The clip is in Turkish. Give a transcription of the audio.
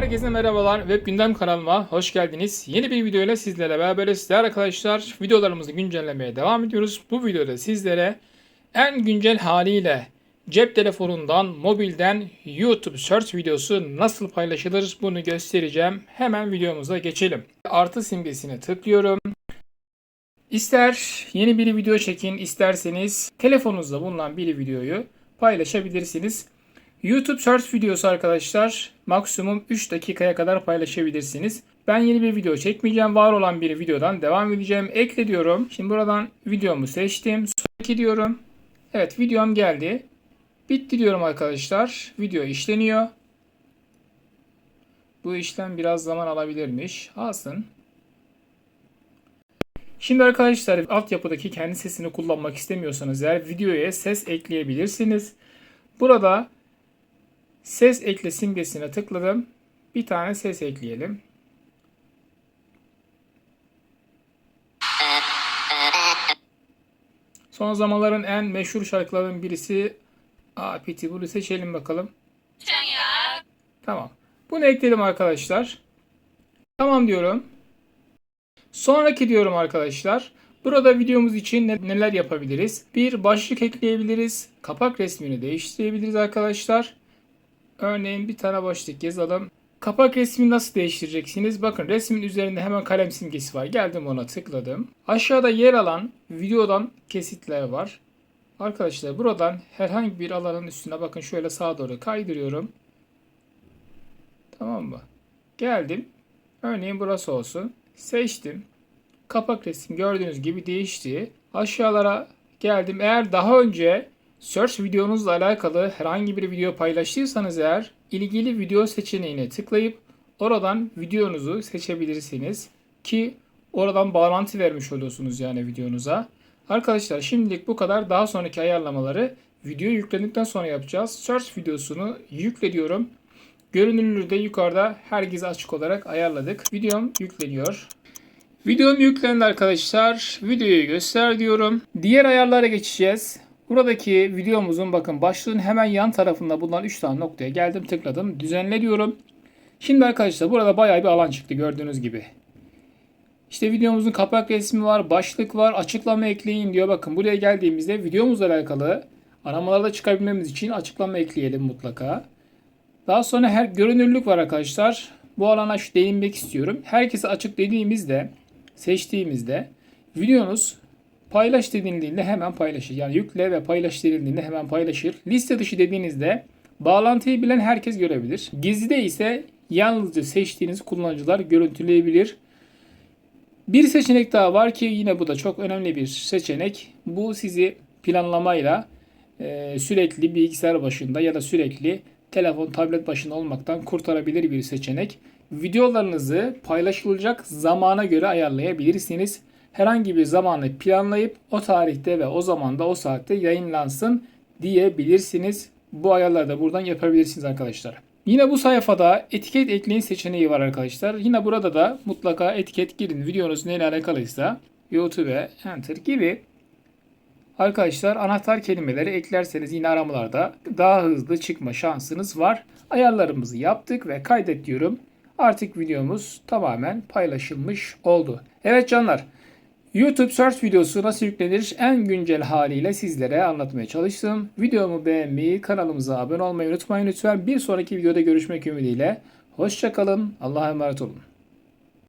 Herkese merhabalar. Web Gündem kanalıma hoş geldiniz. Yeni bir video ile sizlerle beraberiz. Değerli arkadaşlar videolarımızı güncellemeye devam ediyoruz. Bu videoda sizlere en güncel haliyle cep telefonundan, mobilden YouTube search videosu nasıl paylaşılır bunu göstereceğim. Hemen videomuza geçelim. Artı simgesine tıklıyorum. İster yeni bir video çekin, isterseniz telefonunuzda bulunan bir videoyu paylaşabilirsiniz. YouTube Search videosu arkadaşlar maksimum 3 dakikaya kadar paylaşabilirsiniz. Ben yeni bir video çekmeyeceğim. Var olan bir videodan devam edeceğim. Ekle diyorum. Şimdi buradan videomu seçtim. Sonraki diyorum. Evet videom geldi. Bitti diyorum arkadaşlar. Video işleniyor. Bu işlem biraz zaman alabilirmiş. Alsın. Şimdi arkadaşlar altyapıdaki kendi sesini kullanmak istemiyorsanız eğer videoya ses ekleyebilirsiniz. Burada ses ekle simgesine tıkladım. Bir tane ses ekleyelim. Son zamanların en meşhur şarkılarının birisi Aa Piti bunu seçelim bakalım. Tamam. Bunu ekledim arkadaşlar. Tamam diyorum. Sonraki diyorum arkadaşlar. Burada videomuz için ne- neler yapabiliriz? Bir başlık ekleyebiliriz. Kapak resmini değiştirebiliriz arkadaşlar. Örneğin bir tane başlık yazalım. Kapak resmini nasıl değiştireceksiniz? Bakın resmin üzerinde hemen kalem simgesi var. Geldim ona tıkladım. Aşağıda yer alan videodan kesitler var. Arkadaşlar buradan herhangi bir alanın üstüne bakın şöyle sağa doğru kaydırıyorum. Tamam mı? Geldim. Örneğin burası olsun. Seçtim. Kapak resim gördüğünüz gibi değişti. Aşağılara geldim. Eğer daha önce search videonuzla alakalı herhangi bir video paylaştıysanız eğer ilgili video seçeneğine tıklayıp oradan videonuzu seçebilirsiniz. Ki oradan bağlantı vermiş oluyorsunuz yani videonuza. Arkadaşlar şimdilik bu kadar. Daha sonraki ayarlamaları video yüklendikten sonra yapacağız. Search videosunu yükle diyorum. Görünürlüğü de yukarıda herkese açık olarak ayarladık. Videom yükleniyor. Videom yüklendi arkadaşlar. Videoyu göster diyorum. Diğer ayarlara geçeceğiz. Buradaki videomuzun bakın başlığın hemen yan tarafında bulunan 3 tane noktaya geldim tıkladım. Düzenle diyorum. Şimdi arkadaşlar burada bayağı bir alan çıktı gördüğünüz gibi. İşte videomuzun kapak resmi var, başlık var, açıklama ekleyin diyor. Bakın buraya geldiğimizde videomuzla alakalı aramalarda çıkabilmemiz için açıklama ekleyelim mutlaka. Daha sonra her görünürlük var arkadaşlar. Bu alana şu değinmek istiyorum. Herkese açık dediğimizde, seçtiğimizde videonuz paylaş denildiğinde hemen paylaşır. Yani yükle ve paylaş denildiğinde hemen paylaşır. Liste dışı dediğinizde bağlantıyı bilen herkes görebilir. Gizlide ise yalnızca seçtiğiniz kullanıcılar görüntüleyebilir. Bir seçenek daha var ki yine bu da çok önemli bir seçenek. Bu sizi planlamayla e, sürekli bilgisayar başında ya da sürekli telefon, tablet başında olmaktan kurtarabilir bir seçenek. Videolarınızı paylaşılacak zamana göre ayarlayabilirsiniz. Herhangi bir zamanı planlayıp o tarihte ve o zamanda o saatte yayınlansın diyebilirsiniz. Bu ayarları da buradan yapabilirsiniz arkadaşlar. Yine bu sayfada etiket ekleyin seçeneği var arkadaşlar. Yine burada da mutlaka etiket girin. Videonuz neyle alakalıysa YouTube, Enter gibi Arkadaşlar anahtar kelimeleri eklerseniz yine aramalarda daha hızlı çıkma şansınız var. Ayarlarımızı yaptık ve kaydet diyorum. Artık videomuz tamamen paylaşılmış oldu. Evet canlar YouTube Search videosu nasıl yüklenir en güncel haliyle sizlere anlatmaya çalıştım. Videomu beğenmeyi, kanalımıza abone olmayı unutmayın lütfen. Bir sonraki videoda görüşmek ümidiyle. Hoşçakalın. Allah'a emanet olun.